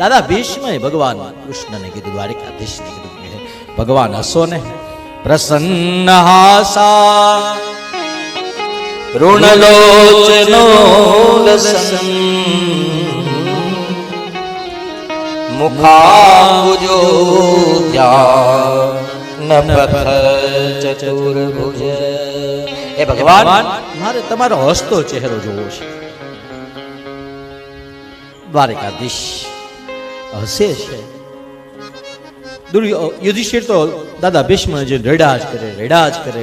દાદા ભીષ્મએ ભગવાન કૃષ્ણને કીધું દ્વારિકાધીશને કીધું ભગવાન હસો ને? પ્રસન્ન હાસા ઋણલોચનો લસન મુખાબુજો ચતુર્ભુજ. એ ભગવાન મારે તમારો હસતો ચહેરો જોવો છે. દ્વારિકાધીશ હસે છે યુધિષ્ઠિર તો દાદા ભીષ્મ જે રેડા જ કરે, રડા જ કરે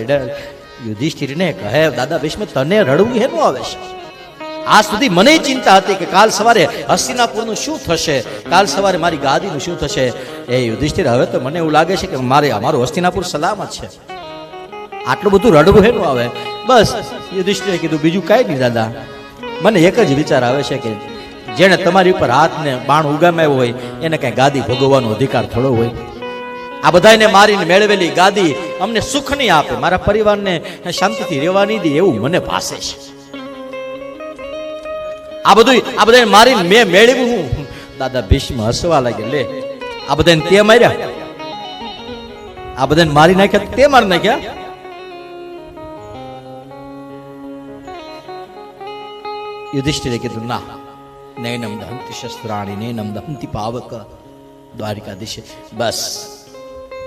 યુધિષ્ઠિરને કહે, દાદા ભીષ્મ, તને રડવું હેનું આવે છે? આ સુધી મને ચિંતા હતી કે કાલ સવારે હસ્તિનાપુરનું શું થશે? કાલ સવારે મારી ગાદીનું શું થશે? એ યુધિષ્ઠિર, હવે તો મને એવું લાગે છે કે મારે અમારું હસ્તિનાપુર સલામત છે. આટલું બધું રડવું હેનું આવે? બસ, યુધિષ્ઠિરે કીધું, બીજું કાંઈ નહીં દાદા. મને એક જ વિચાર આવે છે કે જેણે તમારી ઉપર હાથને બાણ ઉગામ્યા હોય, એને કાંઈ ગાદી ભોગવવાનો અધિકાર થોડો હોય. આ બધાને મારીને મેળવેલી ગાદી અમને સુખ નહીં આપે, મારા પરિવારને શાંતિથી રહેવા નહીં દે એવું મને ભાસે છે. આ બધું આ બધાને મારીને મેં મેળવ્યું હું. દાદા ભીષ્મ હસવા લાગે લે, આ બધાને તે માર્યા? આ બધાને મારી નાખ્યા તે મારી નાખ્યા? યુધિષ્ઠિરે કીધું, ના નૈનમ દહંતિ શસ્ત્રાણી નૈનમ દહંતિ પાવક દ્વારિકાધીશે બસ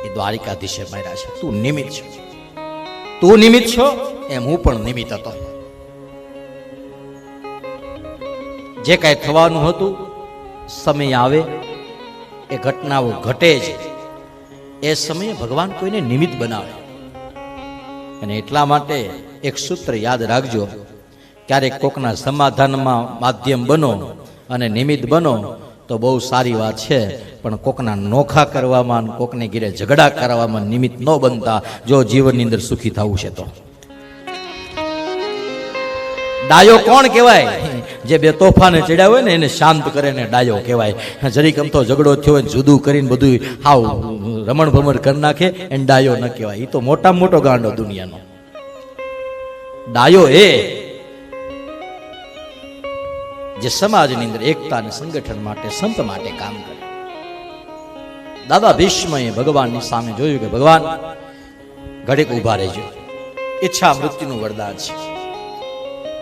એ દ્વારિકાધીશે માર્યા છે તું નિમિત્ત છો તું નિમિત્ત છો એમ હું પણ નિમિત્ત હતો જે કાંઈ થવાનું હતું, સમય આવે, એ ઘટનાઓ ઘટે જ એ સમયે ભગવાન કોઈને નિમિત્ત બનાવે. અને એટલા માટે એક સૂત્ર યાદ રાખજો ક્યારેક કોકના સમાધાનમાં માધ્યમ બનો અને નિમિત્ત બનો, તો બહુ સારી વાત છે. પણ કોકના નોખા કરવામાં કોકને ઘીરે ઝઘડા કરવામાં નિમિત્ત ન બનતા જો જીવનની અંદર સુખી થવું છે તો. ડાયો કોણ કહેવાય? જે બે તોફાને ચડ્યા હોય ને એને શાંત કરે ને ડાયો કહેવાય. જરીક અમથો ઝઘડો થયો હોય જુદું કરીને બધું હાવ રમણ ભમણ કરી નાખે એને ડાયો ન કહેવાય. એ તો મોટા મોટો ગાંડો દુનિયાનો. ડાયો એ જે સમાજની અંદર એકતા અને સંગઠન માટે, સંત માટે કામ કરે. દાદા ભીષ્મએ ભગવાનની સામે જોયું કે, ભગવાન, ઘડીક ઊભા રહેજો. ઈચ્છા મૃત્યુનું વરદાન છે.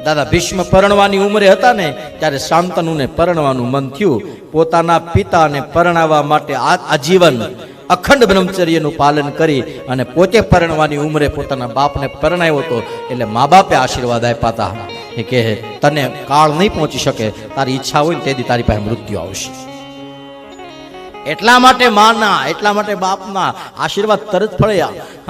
દાદા ભીષ્મ પરણવાની ઉંમરે હતા ને, ત્યારે શાંતનુને પરણવાનું મન થયું. પોતાના પિતાને પરણાવવા માટે આજીવન અખંડ બ્રહ્મચર્યનું પાલન કરી અને પોતે પરણવાની ઉંમરે પોતાના બાપને પરણાવ્યો હતો, એટલે મા બાપે આશીર્વાદ આપ્યા હતા. કહે તને કાળ નહીં પહોંચી શકે, તારી ઈચ્છા હોય ને તેથી તારી પાસે મૃત્યુ આવશે. એટલા માટે માના, એટલા માટે બાપના આશીર્વાદ તરત ફળ્યા.